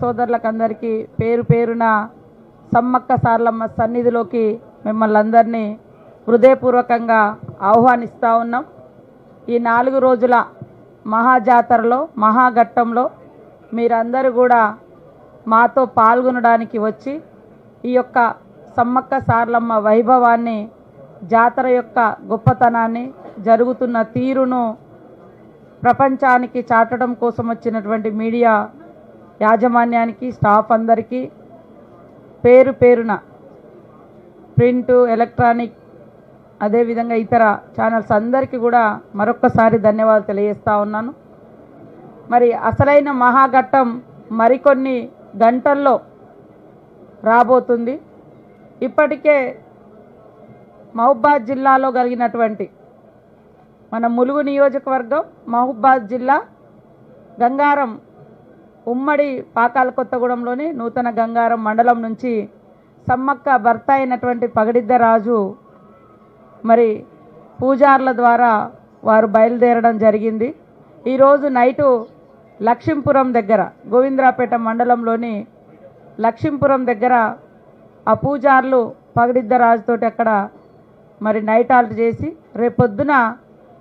సోదరులకందరికీ పేరు పేరున సమ్మక్క సార్లమ్మ సన్నిధిలోకి మిమ్మల్ని అందరినీ హృదయపూర్వకంగా ఆహ్వానిస్తూ ఉన్నాం. ఈ నాలుగు రోజుల మహాజాతరలో మహాఘట్టంలో మీరందరూ కూడా మాతో పాల్గొనడానికి వచ్చి ఈ యొక్క సమ్మక్క సార్లమ్మ వైభవాన్ని జాతర యొక్క గొప్పతనాన్ని జరుగుతున్న తీరును ప్రపంచానికి చాటడం కోసం వచ్చినటువంటి మీడియా యాజమాన్యానికి స్టాఫ్ అందరికీ పేరు పేరున ప్రింటు ఎలక్ట్రానిక్ అదేవిధంగా ఇతర ఛానల్స్ అందరికీ కూడా మరొక్కసారి ధన్యవాదాలు తెలియజేస్తూ ఉన్నాను. మరి అసలైన మహాఘట్టం మరికొన్ని గంటల్లో రాబోతుంది. ఇప్పటికే మహబాద్ జిల్లాలో కలిగినటువంటి మన ములుగు నియోజకవర్గం మహబాద్ జిల్లా గంగారం ఉమ్మడి పాకాల కొత్తగూడెంలోని నూతన గంగారం మండలం నుంచి సమ్మక్క భర్త అయినటువంటి పగడిద్దరాజు మరి పూజార్ల ద్వారా వారు బయలుదేరడం జరిగింది. ఈరోజు నైటు లక్ష్మీపురం దగ్గర గోవిందరాపేట మండలంలోని లక్ష్మీపురం దగ్గర ఆ పూజార్లు పగడిద్దరాజుతోటి అక్కడ మరి నైట్ ఆల్ట్ చేసి రేపొద్దున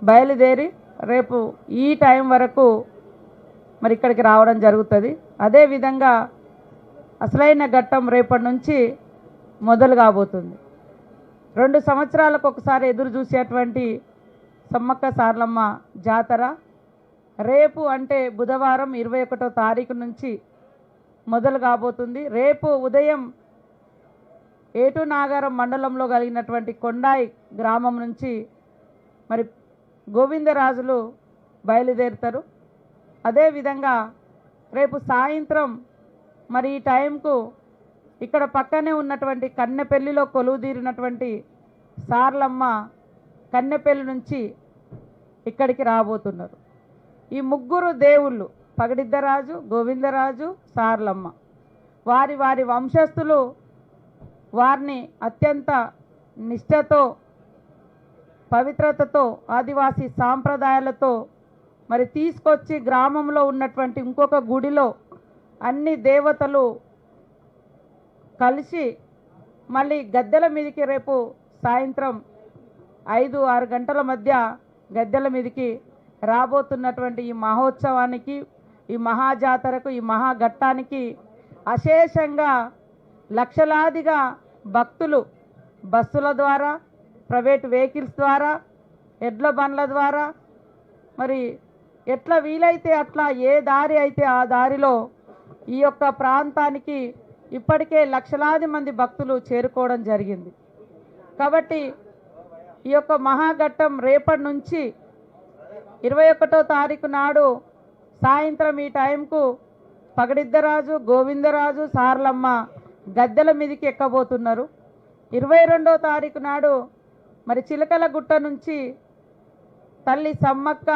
బయలుదేరి రేపు ఈ టైం వరకు మరి ఇక్కడికి రావడం జరుగుతుంది. అదేవిధంగా అసలైన ఘట్టం రేపటి నుంచి మొదలు కాబోతుంది. రెండు సంవత్సరాలకు ఒకసారి ఎదురు చూసేటువంటి సమ్మక్క సార్లమ్మ జాతర రేపు అంటే బుధవారం ఇరవై ఒకటో తారీఖు నుంచి మొదలు కాబోతుంది. రేపు ఉదయం ఏటు నాగారం మండలంలో కలిగినటువంటి కొండాయి గ్రామం నుంచి మరి గోవిందరాజులు బయలుదేరుతారు. అదేవిధంగా రేపు సాయంత్రం మరి ఈ టైంకు ఇక్కడ పక్కనే ఉన్నటువంటి కన్నెపల్లిలో కొలువుదీరినటువంటి సార్లమ్మ కన్నెపల్లి నుంచి ఇక్కడికి రాబోతున్నారు. ఈ ముగ్గురు దేవుళ్ళు పగడిద్దరాజు గోవిందరాజు సార్లమ్మ. వారి వారి వంశస్థులు వారిని అత్యంత నిష్ఠతో పవిత్రతతో ఆదివాసీ సాంప్రదాయాలతో మరి తీసుకొచ్చి గ్రామంలో ఉన్నటువంటి ఇంకొక గుడిలో అన్ని దేవతలు కలిసి మళ్ళీ గద్దెల మీదకి రేపు సాయంత్రం ఐదు ఆరు గంటల మధ్య గద్దెల మీదకి రాబోతున్నటువంటి ఈ మహోత్సవానికి ఈ మహాజాతరకు ఈ మహాఘట్టానికి అశేషంగా లక్షలాదిగా భక్తులు బస్సుల ద్వారా ప్రైవేట్ వెహికల్స్ ద్వారా ఎడ్ల బండ్ల ద్వారా మరి ఎట్లా వీలైతే అట్లా ఏ దారి అయితే ఆ దారిలో ఈ యొక్క ప్రాంతానికి ఇప్పటికే లక్షలాది మంది భక్తులు చేరుకోవడం జరిగింది. కాబట్టి ఈ యొక్క మహాఘట్టం రేపటి నుంచి ఇరవై ఒకటో తారీఖు నాడు సాయంత్రం ఈ టైంకు పగడిద్దరాజు గోవిందరాజు సార్లమ్మ గద్దెల మీదకి ఎక్కబోతున్నారు. ఇరవై రెండో తారీఖు నాడు మరి చిలకల గుట్ట నుంచి తల్లి సమ్మక్క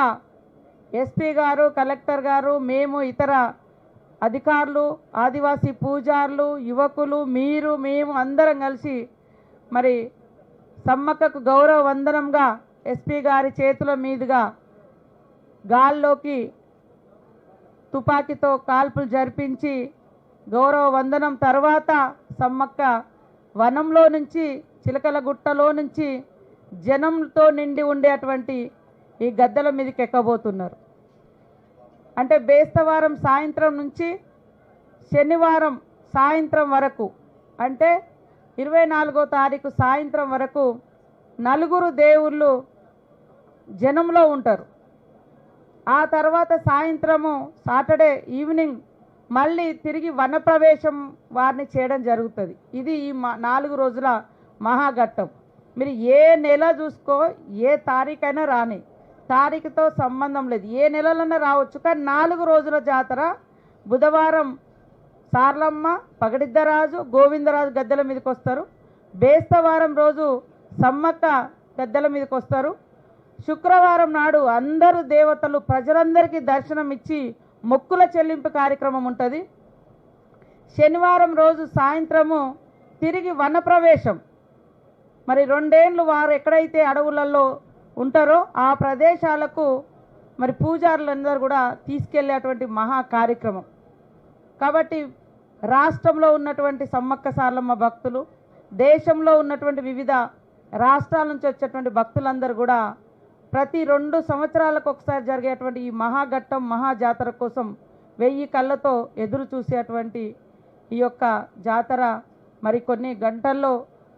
ఎస్పీ గారు కలెక్టర్ గారు మేము ఇతర అధికారులు ఆదివాసీ పూజారులు యువకులు మీరు మేము అందరం కలిసి మరి సమ్మక్కకు గౌరవ వందనంగా ఎస్పీ గారి చేతుల మీదుగా గాల్లోకి తుపాకీతో కాల్పులు జరిపించి గౌరవ వందనం తర్వాత సమ్మక్క వనంలో నుంచి చిలకల గుట్టలో నుంచి జనంతో నిండి ఉండేటువంటి ఈ గద్దెల మీదకి ఎక్కబోతున్నారు. అంటే బేస్తవారం సాయంత్రం నుంచి శనివారం సాయంత్రం వరకు అంటే ఇరవై నాలుగో తారీఖు సాయంత్రం వరకు నలుగురు దేవుళ్ళు జనంలో ఉంటారు. ఆ తర్వాత సాయంత్రము సాటర్డే ఈవినింగ్ మళ్ళీ తిరిగి వనప్రవేశం వారిని చేయడం జరుగుతుంది. ఇది ఈ నాలుగు రోజుల మహాఘట్టం. మీరు ఏ నెల చూసుకో ఏ తారీఖైనా రాని తారీఖుతో సంబంధం లేదు. ఏ నెలలన్నా రావచ్చు. కానీ నాలుగు రోజుల జాతర బుధవారం సార్లమ్మ పగడిద్దరాజు గోవిందరాజు గద్దెల మీదకి వస్తారు. బేస్తవారం రోజు సమ్మక్క గద్దెల మీదకి వస్తారు. శుక్రవారం నాడు అందరూ దేవతలు ప్రజలందరికీ దర్శనం ఇచ్చి మొక్కుల చెల్లింపు కార్యక్రమం ఉంటుంది. శనివారం రోజు సాయంత్రము తిరిగి వనప్రవేశం. మరి రెండేండ్లు వారు ఎక్కడైతే అడవులలో ఉంటారో ఆ ప్రదేశాలకు మరి పూజారులందరూ కూడా తీసుకెళ్ళేటువంటి మహా కార్యక్రమం. కాబట్టి రాష్ట్రంలో ఉన్నటువంటి సమ్మక్క సార్లమ్మ భక్తులు దేశంలో ఉన్నటువంటి వివిధ రాష్ట్రాల నుంచి వచ్చేటువంటి భక్తులందరూ కూడా ప్రతి రెండు సంవత్సరాలకు ఒకసారి జరిగేటువంటి ఈ మహాఘట్టం మహాజాతర కోసం వెయ్యి కళ్ళతో ఎదురు చూసేటువంటి ఈ యొక్క జాతర మరి కొన్ని గంటల్లో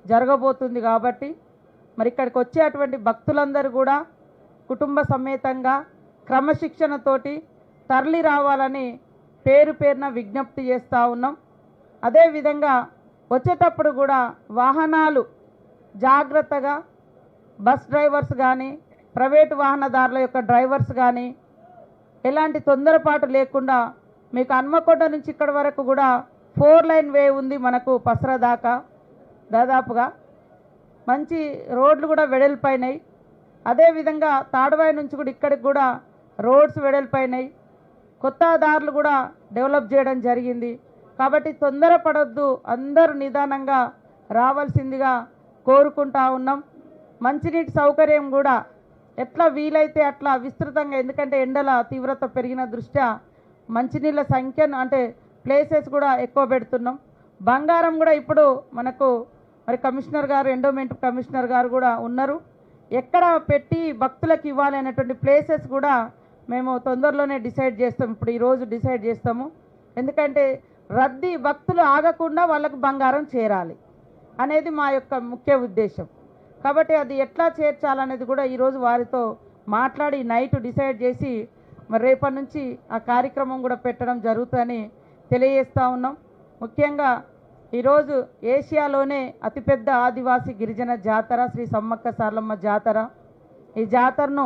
జరగబోతుంది కాబట్టి మరి ఇక్కడికి వచ్చేటువంటి భక్తులందరూ కూడా కుటుంబ సమేతంగా క్రమశిక్షణతోటి తరలి రావాలని పేరు పేరున విజ్ఞప్తి చేస్తూ ఉన్నాం. అదేవిధంగా వచ్చేటప్పుడు కూడా వాహనాలు జాగ్రత్తగా బస్ డ్రైవర్స్ కానీ ప్రైవేటు వాహనదారుల యొక్క డ్రైవర్స్ కానీ ఎలాంటి తొందరపాటు లేకుండా మీకు హన్మకొండ నుంచి ఇక్కడ వరకు కూడా ఫోర్ లైన్ వే ఉంది మనకు పసర దాకా దాదాపుగా. మంచి రోడ్లు కూడా వెడల్పోయినాయి అదేవిధంగా తాడవాయి నుంచి కూడా ఇక్కడికి కూడా రోడ్స్ వెడల్పోయినాయి కొత్త దారులు కూడా డెవలప్ చేయడం జరిగింది. కాబట్టి తొందరపడొద్దు అందరూ నిదానంగా రావాల్సిందిగా కోరుకుంటా ఉన్నాం. మంచినీటి సౌకర్యం కూడా ఎట్లా వీలైతే అట్లా విస్తృతంగా ఎందుకంటే ఎండల తీవ్రత పెరిగిన దృష్ట్యా మంచినీళ్ళ సంఖ్యను అంటే ప్లేసెస్ కూడా ఎక్కువ పెడుతున్నాం. బంగారం కూడా ఇప్పుడు మనకు మరి కమిషనర్ గారు ఎండోమెంట్ కమిషనర్ గారు కూడా ఉన్నారు. ఎక్కడ పెట్టి భక్తులకు ఇవ్వాలి అనేటువంటి ప్లేసెస్ కూడా మేము తొందరలోనే డిసైడ్ చేస్తాం. ఇప్పుడు ఈరోజు డిసైడ్ చేస్తాము. ఎందుకంటే రద్దీ భక్తులు ఆగకుండా వాళ్ళకు బంగారం చేరాలి అనేది మా యొక్క ముఖ్య ఉద్దేశం. కాబట్టి అది ఎట్లా చేర్చాలనేది కూడా ఈరోజు వారితో మాట్లాడి నైట్ డిసైడ్ చేసి మరి రేపటి నుంచి ఆ కార్యక్రమం కూడా పెట్టడం జరుగుతుందని తెలియజేస్తూ ఉన్నాం. ముఖ్యంగా ఈరోజు ఏషియాలోనే అతిపెద్ద ఆదివాసీ గిరిజన జాతర శ్రీ సమ్మక్క సార్లమ్మ జాతర. ఈ జాతరను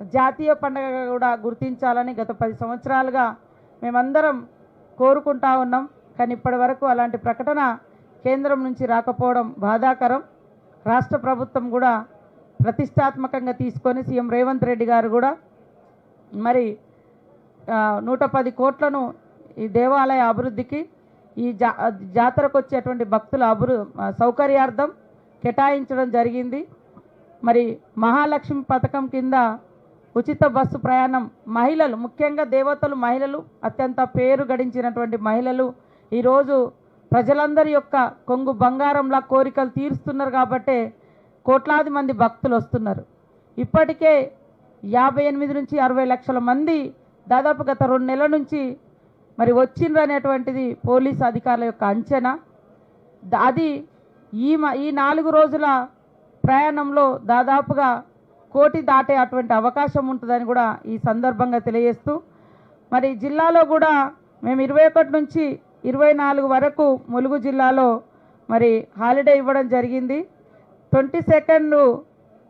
జాతీయ పండుగగా కూడా గుర్తించాలని గత పది సంవత్సరాలుగా మేమందరం కోరుకుంటా ఉన్నాం. కానీ ఇప్పటి వరకు అలాంటి ప్రకటన కేంద్రం నుంచి రాకపోవడం బాధాకరం. రాష్ట్ర ప్రభుత్వం కూడా ప్రతిష్టాత్మకంగా తీసుకొని సీఎం రేవంత్ రెడ్డి గారు కూడా మరి నూట పది కోట్లను ఈ దేవాలయ అభివృద్ధికి ఈ జా జాతరకు వచ్చేటువంటి భక్తుల అభివృ సౌకర్యార్థం కేటాయించడం జరిగింది. మరి మహాలక్ష్మి పథకం కింద ఉచిత బస్సు ప్రయాణం మహిళలు ముఖ్యంగా దేవతలు మహిళలు అత్యంత పేరు గడించినటువంటి మహిళలు ఈరోజు ప్రజలందరి యొక్క కొంగు బంగారంలా కోరికలు తీరుస్తున్నారు కాబట్టే కోట్లాది మంది భక్తులు వస్తున్నారు. ఇప్పటికే యాభై ఎనిమిది నుంచి అరవై లక్షల మంది దాదాపు గత రెండు నెలల నుంచి మరి వచ్చిండ్రు అనేటువంటిది పోలీస్ అధికారుల యొక్క అంచనా అది ఈ మ ఈ నాలుగు రోజుల ప్రయాణంలో దాదాపుగా కోటి దాటే అటువంటి అవకాశం ఉంటుందని కూడా ఈ సందర్భంగా తెలియజేస్తూ మరి జిల్లాలో కూడా మేము ఇరవై ఒకటి నుంచి ఇరవై నాలుగు వరకు ములుగు జిల్లాలో మరి హాలిడే ఇవ్వడం జరిగింది ట్వంటీ సెకండ్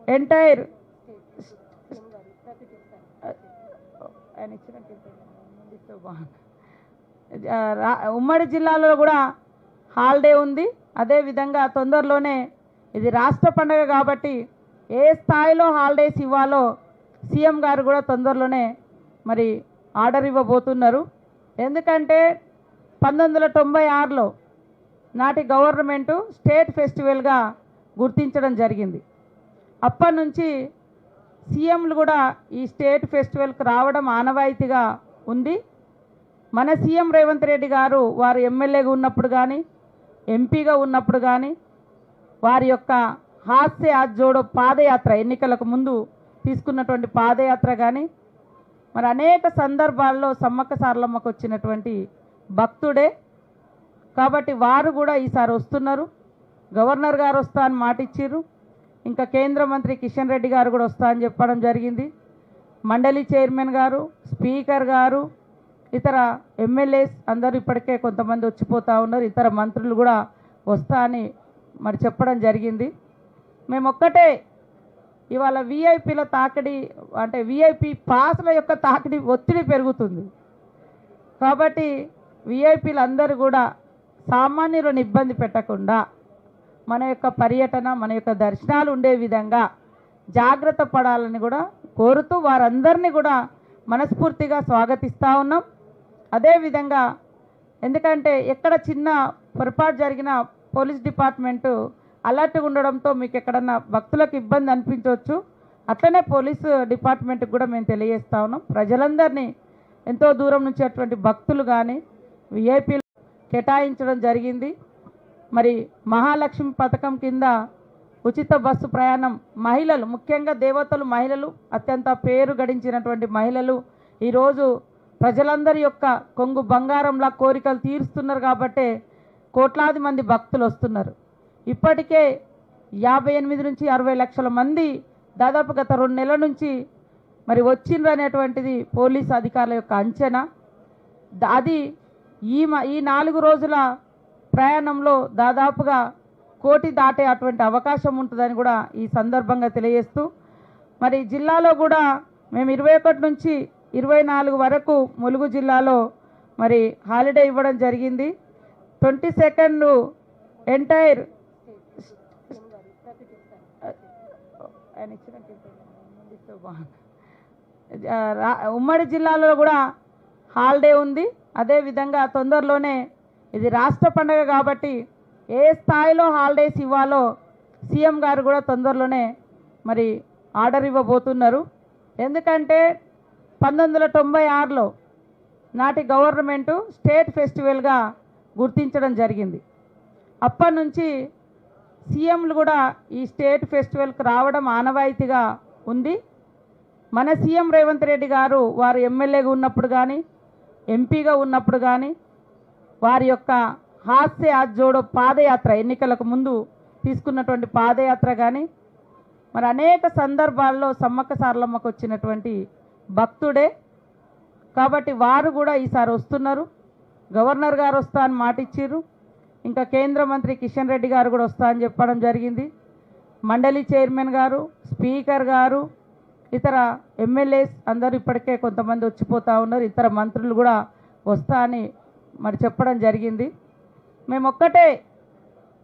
ఎంటైర్ ఆయన ఇచ్చినట్టు ముందిస్తే బాగుండు. ఆ, రా- ఉమ్మడి జిల్లాలో కూడా హాలిడే ఉంది. అదేవిధంగా తొందరలోనే ఇది రాష్ట్ర పండుగ కాబట్టి ఏ స్థాయిలో హాలిడేస్ ఇవ్వాలో సీఎం గారు కూడా తొందరలోనే మరి ఆర్డర్ ఇవ్వబోతున్నారు. ఎందుకంటే పంతొమ్మిది వందల తొంభై ఆరులో నాటి గవర్నమెంటు స్టేట్ ఫెస్టివల్గా గుర్తించడం జరిగింది. అప్పటి నుంచి సీఎంలు కూడా ఈ స్టేట్ ఫెస్టివల్కి రావడం ఆనవాయితీగా ఉంది. మన సీఎం రేవంత్ రెడ్డి గారు వారు ఎమ్మెల్యేగా ఉన్నప్పుడు కానీ ఎంపీగా ఉన్నప్పుడు కానీ వారి యొక్క హాస్య జోడో పాదయాత్ర ఎన్నికలకు ముందు తీసుకున్నటువంటి పాదయాత్ర కానీ మరి అనేక సందర్భాల్లో సమ్మక్క సారలమ్మకు వచ్చినటువంటి భక్తుడే. కాబట్టి వారు కూడా ఈసారి వస్తున్నారు. గవర్నర్ గారు వస్తా అని మాటిచ్చారు. ఇంకా కేంద్ర మంత్రి కిషన్ రెడ్డి గారు కూడా వస్తా అని చెప్పడం జరిగింది. మండలి చైర్మన్ గారు స్పీకర్ గారు ఇతర ఎమ్మెల్యేస్ అందరూ ఇప్పటికే కొంతమంది వచ్చిపోతూ ఉన్నారు. ఇతర మంత్రులు కూడా వస్తా అని మరి చెప్పడం జరిగింది. మేము ఒక్కటే ఇవాళ విఐపీల తాకిడి అంటే విఐపి పాసుల యొక్క తాకిడి ఒత్తిడి పెరుగుతుంది. కాబట్టి విఐపీలు అందరూ కూడా సామాన్యులను ఇబ్బంది పెట్టకుండా మన యొక్క పర్యటన మన యొక్క దర్శనాలు ఉండే విధంగా జాగ్రత్త పడాలని కూడా కోరుతూ వారందరినీ కూడా మనస్ఫూర్తిగా స్వాగతిస్తూ ఉన్నాం. అదేవిధంగా ఎందుకంటే ఎక్కడ చిన్న పొరపాటు జరిగిన పోలీస్ డిపార్ట్మెంటు అలర్ట్గా ఉండడంతో మీకు ఎక్కడన్నా భక్తులకు ఇబ్బంది అనిపించవచ్చు. అట్లనే పోలీసు డిపార్ట్మెంట్కి కూడా మేము తెలియజేస్తా ఉన్నాం. ప్రజలందరినీ ఎంతో దూరం నుంచి అటువంటి భక్తులు కానీ విఐపీలు కేటాయించడం జరిగింది. మరి మహాలక్ష్మి పథకం కింద ఉచిత బస్సు ప్రయాణం మహిళలు ముఖ్యంగా దేవతలు మహిళలు అత్యంత పేరు గడించినటువంటి మహిళలు ఈరోజు ప్రజలందరి యొక్క కొంగు బంగారంలా కోరికలు తీరుస్తున్నారు కాబట్టే కోట్లాది మంది భక్తులు వస్తున్నారు. ఇప్పటికే యాభై ఎనిమిది నుంచి అరవై లక్షల మంది దాదాపు గత రెండు నెలల నుంచి మరి వచ్చిండ్రు అనేటువంటిది పోలీస్ అధికారుల యొక్క అంచనా. అది ఈ మ ఈ నాలుగు రోజుల ప్రయాణంలో దాదాపుగా కోటి దాటే అటువంటి అవకాశం ఉంటుందని కూడా ఈ సందర్భంగా తెలియజేస్తూ మరి జిల్లాలో కూడా మేము ఇరవై ఒకటి నుంచి ఇరవై నాలుగు వరకు ములుగు జిల్లాలో మరి హాలిడే ఇవ్వడం జరిగింది. ట్వంటీ సెకండ్ ఎంటైర్ ఉమ్మడి జిల్లాలో కూడా హాలిడే ఉంది. అదేవిధంగా తొందరలోనే ఇది రాష్ట్ర పండగ కాబట్టి ఏ స్థాయిలో హాలిడేస్ ఇవ్వాలో సీఎం గారు కూడా తొందరలోనే మరి ఆర్డర్ ఇవ్వబోతున్నారు. ఎందుకంటే పంతొమ్మిది వందల తొంభై ఆరులో నాటి గవర్నమెంటు స్టేట్ ఫెస్టివల్గా గుర్తించడం జరిగింది. అప్పటి నుంచి సీఎంలు కూడా ఈ స్టేట్ ఫెస్టివల్కి రావడం ఆనవాయితీగా ఉంది. మన సీఎం రేవంత్ రెడ్డి గారు వారు ఎమ్మెల్యేగా ఉన్నప్పుడు కానీ ఎంపీగా ఉన్నప్పుడు కానీ వారి యొక్క హాస్య జోడో పాదయాత్ర ఎన్నికలకు ముందు తీసుకున్నటువంటి పాదయాత్ర కానీ మరి అనేక సందర్భాల్లో సమ్మక్క సారలమ్మకు వచ్చినటువంటి భక్తుడే. కాబట్టి వారు కూడా ఈసారి వస్తున్నారు. గవర్నర్ గారు వస్తా అని మాటిచ్చారు ఇంకా కేంద్ర మంత్రి కిషన్ రెడ్డి గారు కూడా వస్తా అని చెప్పడం జరిగింది. మండలి చైర్మన్ గారు స్పీకర్ గారు ఇతర ఎమ్మెల్యేస్ అందరూ ఇప్పటికే కొంతమంది వచ్చిపోతూ ఉన్నారు. ఇతర మంత్రులు కూడా వస్తా అని మరి చెప్పడం జరిగింది. మేము ఒక్కటే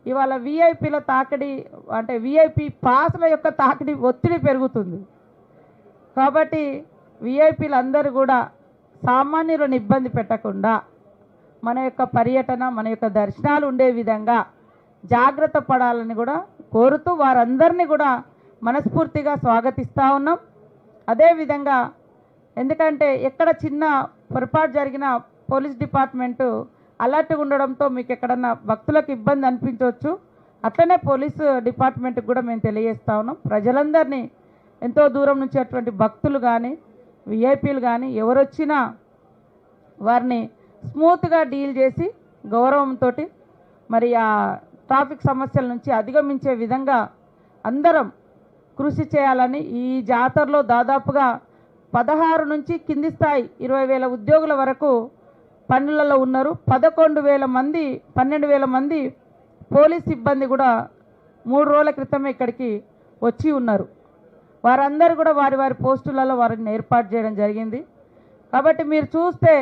ఇవాళ విఐపీల తాకిడి అంటే విఐపి పాసుల యొక్క తాకిడి ఒత్తిడి పెరుగుతుంది. కాబట్టి విఐపీలు అందరూ కూడా సామాన్యులను ఇబ్బంది పెట్టకుండా మన యొక్క పర్యటన మన యొక్క దర్శనాలు ఉండే విధంగా జాగ్రత్త పడాలని కూడా కోరుతూ వారందరినీ కూడా మనస్ఫూర్తిగా స్వాగతిస్తూ ఉన్నాం. అదేవిధంగా ఎందుకంటే ఎక్కడ చిన్న పొరపాటు జరిగిన పోలీస్ డిపార్ట్మెంటు అలర్ట్గా ఉండడంతో మీకు ఎక్కడన్నా భక్తులకు ఇబ్బంది అనిపించవచ్చు. అట్లనే పోలీసు డిపార్ట్మెంట్కి కూడా మేము తెలియజేస్తా ఉన్నాం. ప్రజలందరినీ ఎంతో దూరం నుంచి అటువంటి భక్తులు కానీ విఐపీలు కానీ ఎవరొచ్చినా వారిని స్మూత్గా డీల్ చేసి గౌరవంతో మరి ఆ ట్రాఫిక్ సమస్యల నుంచి అధిగమించే విధంగా అందరం కృషి చేయాలని ఈ జాతరలో దాదాపుగా పదహారు నుంచి కింది స్థాయి ఇరవై వేల ఉద్యోగుల వరకు పనులలో ఉన్నారు. పదకొండు వేల మంది పన్నెండు వేల మంది పోలీస్ సిబ్బంది కూడా మూడు రోజుల క్రితమే ఇక్కడికి వచ్చి ఉన్నారు. వారందరూ కూడా వారి వారి పోస్టులలో వారిని ఏర్పాటు చేయడం జరిగింది. కాబట్టి మీరు చూస్తే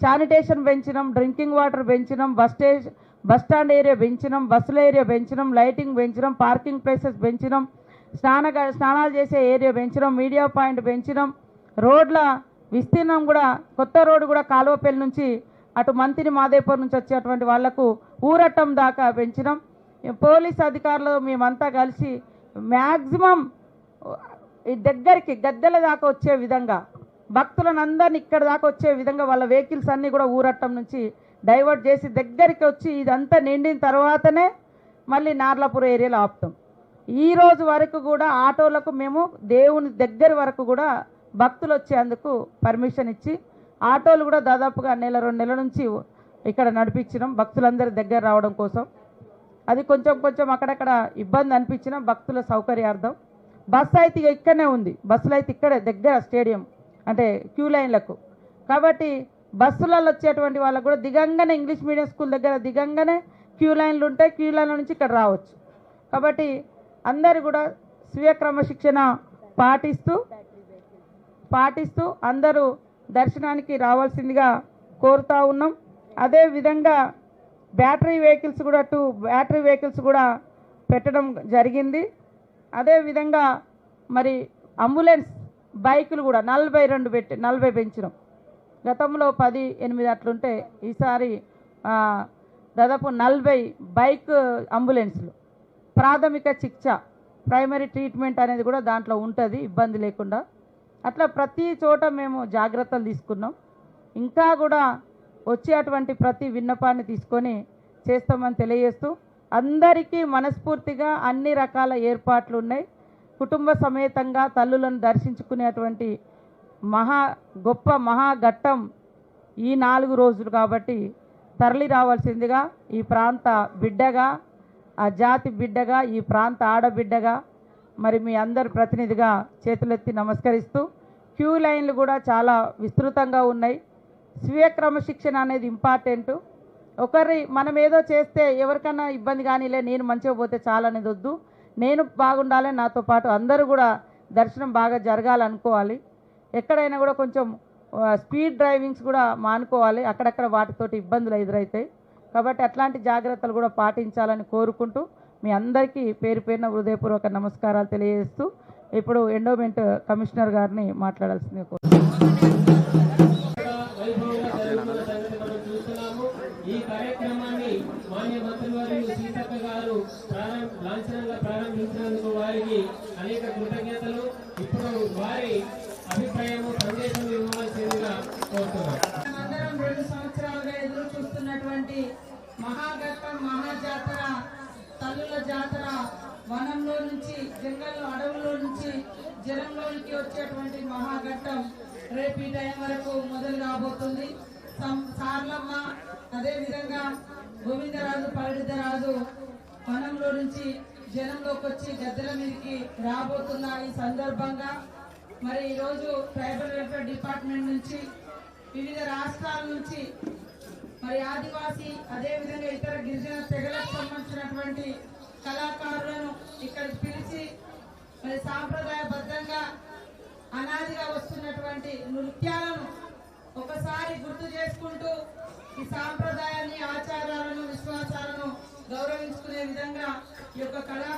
శానిటేషన్ పెంచినాం drinking water పెంచినాం bus station bus stand area పెంచినాం బస్సుల ఏరియా పెంచినాం లైటింగ్ పెంచినాం పార్కింగ్ ప్లేసెస్ పెంచినాం స్నాన స్నానాలు చేసే ఏరియా పెంచినాం మీడియా పాయింట్ పెంచినాం రోడ్ల విస్తీర్ణం కూడా కొత్త రోడ్డు కూడా కాలువపల్లి నుంచి అటు మంతిని మాదేపూర్ నుంచి వచ్చేటువంటి వాళ్ళకు ఊరట్టం దాకా పెంచినాం. పోలీస్ అధికారులు మేమంతా కలిసి మ్యాక్సిమం ఈ దగ్గరికి గద్దెల దాకా వచ్చే విధంగా భక్తులను అందరిని ఇక్కడ దాకా వచ్చే విధంగా వాళ్ళ వెహికల్స్ అన్నీ కూడా ఊరట్టం నుంచి డైవర్ట్ చేసి దగ్గరికి వచ్చి ఇదంతా నిండిన తర్వాతనే మళ్ళీ నార్లాపూర్ ఏరియాలో ఆపుతాం. ఈ రోజు వరకు కూడా ఆటోలకు మేము దేవుని దగ్గర వరకు కూడా భక్తులు వచ్చేందుకు పర్మిషన్ ఇచ్చి ఆటోలు కూడా దాదాపుగా నెల రెండు నెలల నుంచి ఇక్కడ నడిపించినాం భక్తులందరి దగ్గర రావడం కోసం. అది కొంచెం కొంచెం అక్కడక్కడ ఇబ్బంది అనిపించిన భక్తుల సౌకర్యార్థం. బస్సు అయితే ఇక ఇక్కడనే ఉంది. బస్సులు అయితే ఇక్కడే దగ్గర స్టేడియం అంటే క్యూ లైన్లకు. కాబట్టి బస్సులలో వచ్చేటువంటి వాళ్ళకు కూడా దిగంగానే ఇంగ్లీష్ మీడియం స్కూల్ దగ్గర దిగంగానే క్యూ లైన్లు ఉంటాయి. క్యూ లైన్ల నుంచి ఇక్కడ రావచ్చు. కాబట్టి అందరు కూడా స్వీయ క్రమశిక్షణ పాటిస్తూ పాటిస్తూ అందరూ దర్శనానికి రావాల్సిందిగా కోరుతూ ఉన్నాం. అదే విధంగా బ్యాటరీ వెహికల్స్ కూడా టూ బ్యాటరీ వెహికల్స్ కూడా పెట్టడం జరిగింది. అదేవిధంగా మరి అంబులెన్స్ బైకులు కూడా నలభై రెండు పెట్టి నలభై పెంచినాం. గతంలో పది ఎనిమిది అట్లుంటే ఈసారి దాదాపు నలభై బైక్ అంబులెన్స్లు. ప్రాథమిక చికిత్స ప్రైమరీ ట్రీట్మెంట్ అనేది కూడా దాంట్లో ఉంటుంది ఇబ్బంది లేకుండా. అట్లా ప్రతి చోట మేము జాగ్రత్తలు తీసుకున్నాం. ఇంకా కూడా వచ్చేటువంటి ప్రతి విన్నపాన్ని తీసుకొని చేస్తామని తెలియజేస్తూ అందరికీ మనస్ఫూర్తిగా అన్ని రకాల ఏర్పాట్లు ఉన్నాయి కుటుంబ సమేతంగా తల్లులను దర్శించుకునేటువంటి మహా గొప్ప మహాఘట్టం ఈ నాలుగు రోజులు కాబట్టి తరలి రావాల్సిందిగా ఈ ప్రాంత బిడ్డగా ఆ జాతి బిడ్డగా ఈ ప్రాంత ఆడబిడ్డగా మరి మీ అందరి ప్రతినిధిగా చేతులెత్తి నమస్కరిస్తూ క్యూ లైన్లు కూడా చాలా విస్తృతంగా ఉన్నాయి. స్వీయ క్రమశిక్షణ అనేది ఇంపార్టెంటు. ఒకరి మనం ఏదో చేస్తే ఎవరికైనా ఇబ్బంది కానీలే నేను మంచిగా పోతే చాలనేది వద్దు. నేను బాగుండాలి నాతో పాటు అందరూ కూడా దర్శనం బాగా జరగాలనుకోవాలి. ఎక్కడైనా కూడా కొంచెం స్పీడ్ డ్రైవింగ్స్ కూడా మానుకోవాలి. అక్కడక్కడ వాటితోటి ఇబ్బందులు ఎదురవుతాయి కాబట్టి అట్లాంటి జాగ్రత్తలు కూడా పాటించాలని కోరుకుంటూ మీ అందరికీ పేరు పేరున హృదయపూర్వక నమస్కారాలు తెలియజేస్తూ ఇప్పుడు ఎండోమెంట్ కమిషనర్ గారిని మాట్లాడాల్సింది కోరు జరుగుతున్న సంగతి మనం చూస్తున్నాము ఈ కార్యక్రమాన్ని మాన్య మంత్రివర్యులు సీతక్క గారు లాంఛనంగా ప్రారంభించినందుకు వారికి అనేక కృతజ్ఞతలు. ఇప్పుడు వారి అభిప్రాయము సందేశం ఇవ్వవలసిందిగా కోరుతున్నాం. అందరం రెండు సంవత్సరాలుగా ఎదురు చూస్తున్నటువంటి మహాఘట్టం మహాజాతర తల్లుల జాతర వనంలో నుంచి జంగల్లో అడవుల్లో నుంచి జనంలోనికి వచ్చేటువంటి మహాఘట్టం రేపు ఈ టైం వరకు మొదలు కాబోతుంది. సార్లమ్మ అదేవిధంగా విధంగా గోవిందరాజు పవిడిదరాజు వనంలో నుంచి జనంలోకి వచ్చి గద్దెల మీదకి రాబోతున్న ఈ సందర్భంగా మరి ఈరోజు ట్రైబల్ వెల్ఫేర్ డిపార్ట్మెంట్ నుంచి వివిధ రాష్ట్రాల నుంచి మరి ఆదివాసీ అదేవిధంగా ఇతర గిరిజన తెగలకు సంబంధించినటువంటి కళాకారులను ఇక్కడ పిలిచి మరి సాంప్రదాయబద్ధంగా అనాదిగా వస్తున్నటువంటి నృత్యాలను ఒకసారి గుర్తు చేసుకుంటూ ఈ సాంప్రదాయాన్ని ఆచారాలను విశ్వాసాలను గౌరవించుకునే విధంగా ఈ యొక్క కళా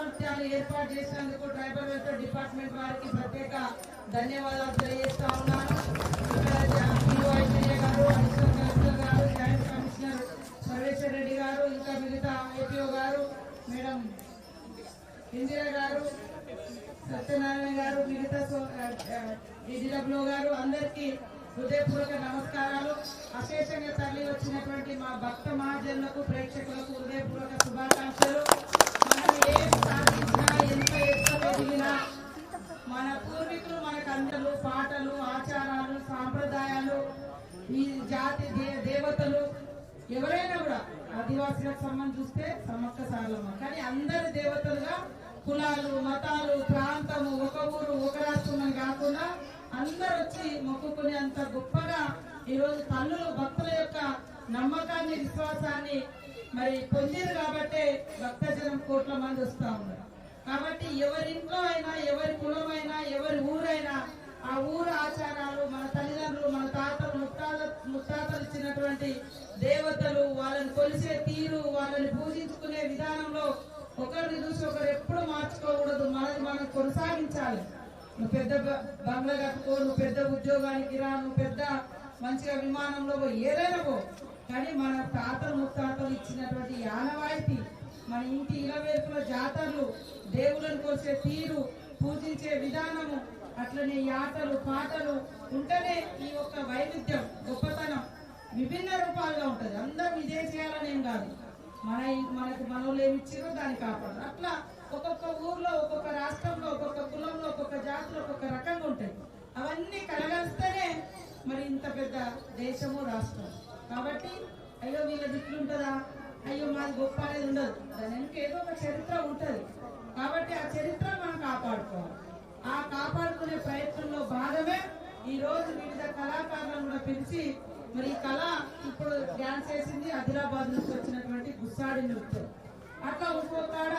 ఏర్పాటు చేసినందుకు ట్రైబల్ వెల్ఫేర్ డిపార్ట్మెంట్ వారికి ప్రత్యేక ధన్యవాదాలు తెలియజేస్తా ఉన్నాను. గారు అడిషనల్ కలెక్టర్ గారు జాయింట్ కమిషనర్ సర్వేశ్వర్ రెడ్డి గారు ఇంకా మిగతా ఏపీఓ గారు మేడం ఇందిరా గారు సత్యనారాయణ గారు మిగతా ఈ డిడబ్ల్యూ గారు అందరికీ హృదయపూర్వక నమస్కారాలు. అశేషంగా తరలి వచ్చినటువంటి మా భక్త మహాజనులకు ప్రేక్షకులకు హృదయపూర్వక శుభాకాంక్షలు. మనం ఏం సాధించినా ఎంత ఎత్తుకు మన పూర్వీకులు మనకు అందరూ పాటలు ఆచారాలు సాంప్రదాయాలు ఈ జాతి దే- దేవతలు ఎవరైనా కూడా ఆదివాసీలకు సంబంధం చూస్తే సమ్మక్క సారలమ్మ కానీ అందరి దేవతలుగా కులాలు మతాలు ప్రాంతము ఒక ఊరు ఒక రాష్ట్రం అని కాకుండా అందరూ వచ్చి మొక్కుకునే అంత గొప్పగా ఈరోజు తల్లులు భక్తుల యొక్క నమ్మకాన్ని విశ్వాసాన్ని మరి పొందిరు కాబట్టే భక్తజనం కోట్ల మంది వస్తూ ఉన్నారు. కాబట్టి ఎవరింట్లో అయినా ఎవరి కులమైనా ఎవరి ఊరైనా ఆ ఊరు ఆచారాలు మన తల్లిదండ్రులు మన తాతలు ముత్తాత ముత్తాతలు ఇచ్చినటువంటి దేవతలు వాళ్ళని కొలిసే తీరు వాళ్ళని పూజించుకునే విధానంలో ఒకరిని చూసి ఒకరు ఎప్పుడు మార్చుకోకూడదు. మనది మనం కొనసాగించాలి. నువ్వు పెద్ద బ- బంగ్లా కట్టుకో నువ్వు పెద్ద ఉద్యోగానికి రా నువ్వు పెద్ద మంచిగా విమానంలో పో ఏదైనా పో. కానీ మన తాతలు ముత్తాతలు ఇచ్చినటువంటి ఈ ఆనవాయితీ మన ఇంటి ఇలవేపుల జాతరలు దేవులను కొలిసే తీరు పూజించే విధానము అట్లనే ఈ పాటలు ఉంటేనే ఈ యొక్క వైవిధ్యం గొప్పతనం విభిన్న రూపాలుగా ఉంటుంది. అందరం ఇదే చేయాలనేం కాదు. మన మనకు మనోళ్ళు ఏమి ఇచ్చారో దాన్ని కాపాడు అట్లా ఒక్కొక్క ఊర్లో ఒక్కొక్క రాష్ట్రంలో ఒక్కొక్క కులంలో ఒక్కొక్క జాతిలో ఒక్కొక్క రకంగా ఉంటాయి అవన్నీ కలగలిస్తేనే మరి ఇంత పెద్ద దేశము రాష్ట్రం. కాబట్టి అయ్యో వీళ్ళ దిట్లుంటుందా అయ్యో మాది గొప్ప అనేది ఉండదు. దాని వెనుక ఏదో ఒక చరిత్ర ఉంటుంది. కాబట్టి ఆ చరిత్ర మనం కాపాడుకోవాలి. ఆ కాపాడుకునే ప్రయత్నంలో భాగమే ఈ రోజు వివిధ కళాకారులను కూడా పిలిచి మరి ఈ కళ ఇప్పుడు డ్యాన్స్ చేసింది ఆదిలాబాద్ నుంచి వచ్చినటువంటి గుస్సాడి నృత్యం. అట్లా ఇంకో కాడ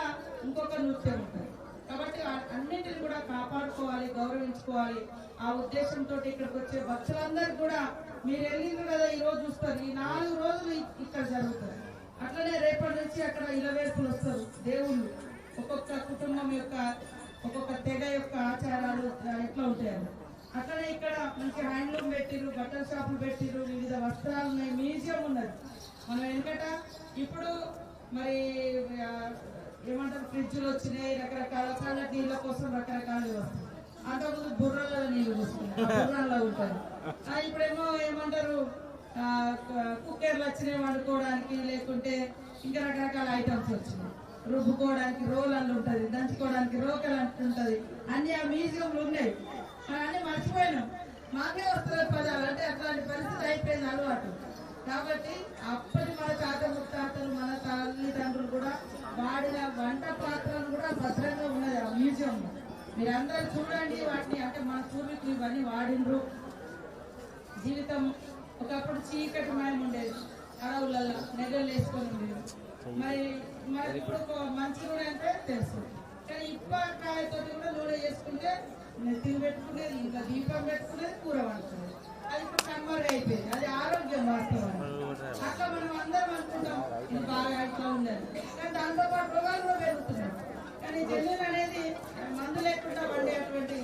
ఇంకొక నృత్యం ఉంటుంది. కాబట్టి అన్నింటిని కూడా కాపాడుకోవాలి గౌరవించుకోవాలి. ఆ ఉద్దేశంతో ఇక్కడికి వచ్చే భక్తులందరికీ కూడా మీరు వెళ్ళింది కదా ఈ రోజు చూస్తారు. ఈ నాలుగు రోజులు ఇక్కడ జరుగుతుంది అట్లనే రేపటి నుంచి అక్కడ ఇలవేర్పులు వస్తారు దేవుళ్ళు. ఒక్కొక్క కుటుంబం యొక్క ఒక్కొక్క తెగ యొక్క ఆచారాలు ఎట్లా ఉంటాయని అట్లనే ఇక్కడ మంచి హ్యాండ్లూమ్ పెట్టిరు బట్టల షాపులు పెట్టిరు వివిధ వస్త్రాలు ఉన్నాయి మ్యూజియం ఉన్నది. మనం ఎందుకంటే? ఇప్పుడు మరి ఏమంటారు ఫ్రిడ్జ్లు వచ్చినాయి రకరకాల చాలా నీళ్ళ కోసం రకరకాలు వస్తాయి అంతకుముందు బుర్రలలో నీళ్ళు వస్తున్నాయి బుర్రల్లో ఉంటాయి. ఇప్పుడేమో ఏమంటారు కుక్కర్లు వచ్చినాయి వండుకోవడానికి లేకుంటే ఇంకా రకరకాల ఐటమ్స్ వచ్చినాయి. రుబ్బుకోవడానికి రోలన్లు ఉంటుంది దంచుకోవడానికి రోకలు ఉంటుంది. అన్ని ఆ మ్యూజియంలు ఉన్నాయి. మనం అన్ని మర్చిపోయినాం. మాకే వస్తుంది పదాలు అంటే అట్లాంటి పరిస్థితి అయిపోయింది అలవాటు. కాబట్టి అప్పటి మన తాత ముత్తాతలు మన తల్లిదండ్రులు కూడా వాడిన వంట పాత్రలు కూడా భద్రంగా ఉన్నది ఆ మ్యూజియంలో. మీరందరూ చూడండి వాటిని. అంటే మన పూర్వీకులు ఇవన్నీ వాడిండ్రు జీవితం ఒకప్పుడు చీకటి మయం ఉండేది. అడవులలో నెగలు వేసుకొని ఉండేది. మరి మరి ఇప్పుడు మంచి నూనె అంటే తెలుసు. కానీ ఇప్పకాయతో కూడా నూనె చేసుకుంటే నెత్తిని పెట్టుకునేది ఇంకా దీపం పెట్టుకునేది కూర వండుకునేది. అది ఇప్పుడు కన్వర్ట్ అయిపోయింది. అది ఆరోగ్యం వాస్తవానికి. అట్లా మనం అందరం అనుకుంటాం బాగా ఇట్లా కానీ దాంతో పాటు రోగాలు కూడా కానీ జల్లులు అనేది మందు లేకుండా వండేటువంటి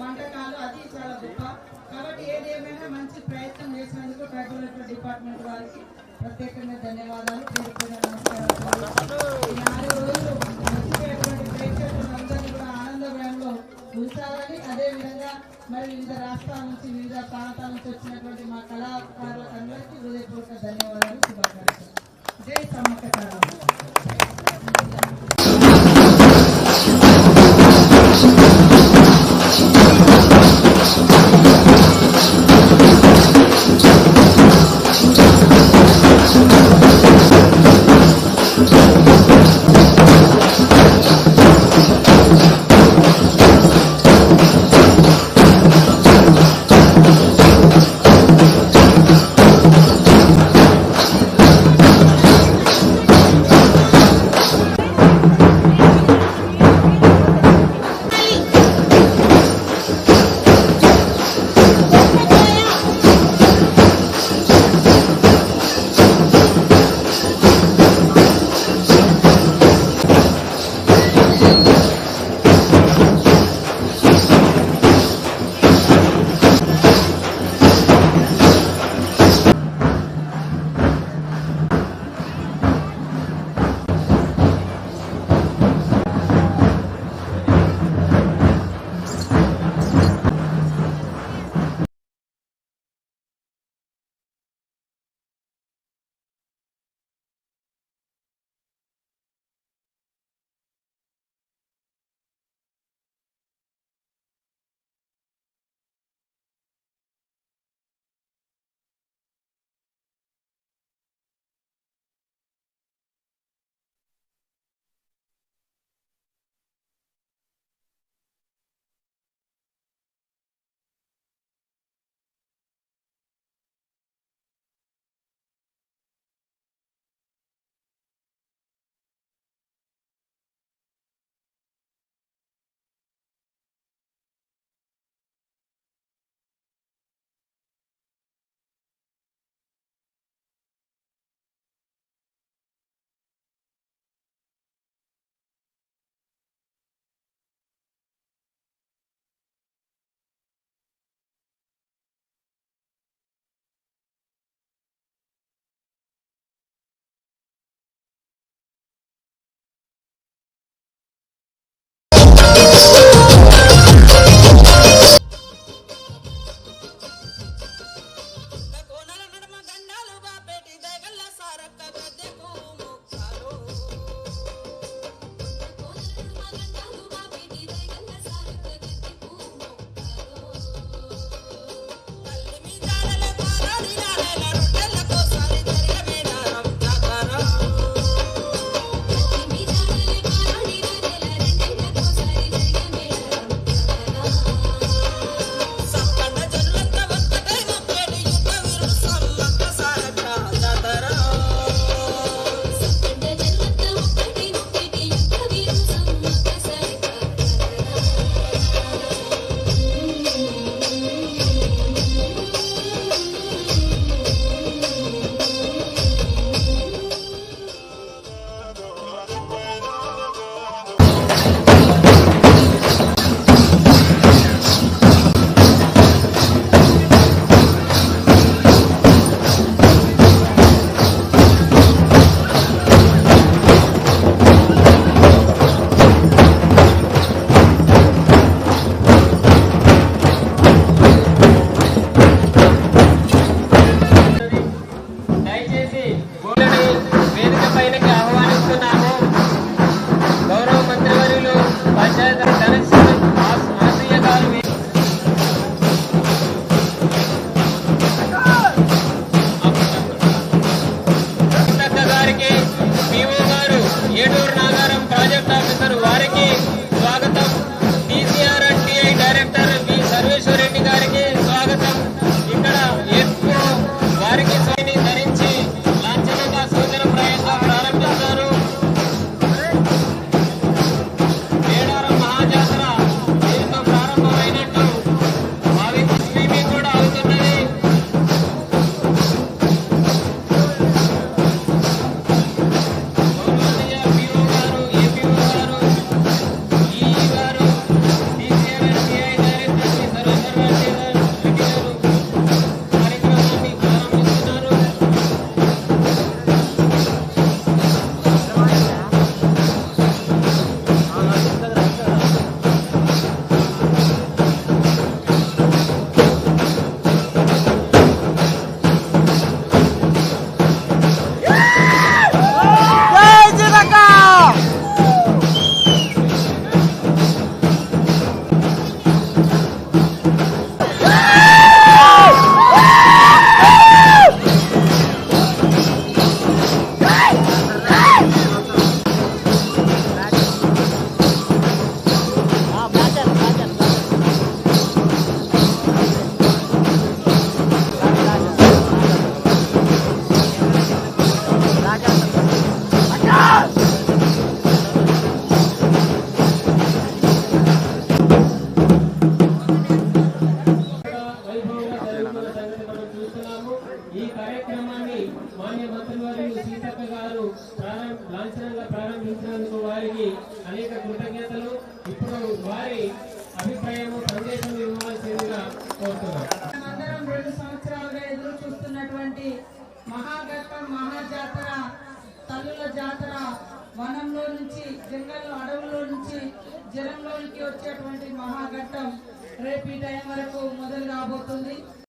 వంటకాలు అది చాలా గొప్ప. కాబట్టి ఏది ఏమైనా మంచి ప్రయత్నం చేసినందుకు ట్రైబల్ డిపార్ట్మెంట్ వారికి ప్రత్యేకంగా ధన్యవాదాలు. పేరుపైన ఈ నాలుగు రోజులు ఉంచాలని అదేవిధంగా మరి వివిధ రాష్ట్రాల నుంచి వివిధ ప్రాంతాల నుంచి వచ్చినటువంటి మా కళాకారులకు అందరికీ హృదయపూర్వక ధన్యవాదాలు శుభాకాంక్షలు జై సమ్మక్క సారమ్మ.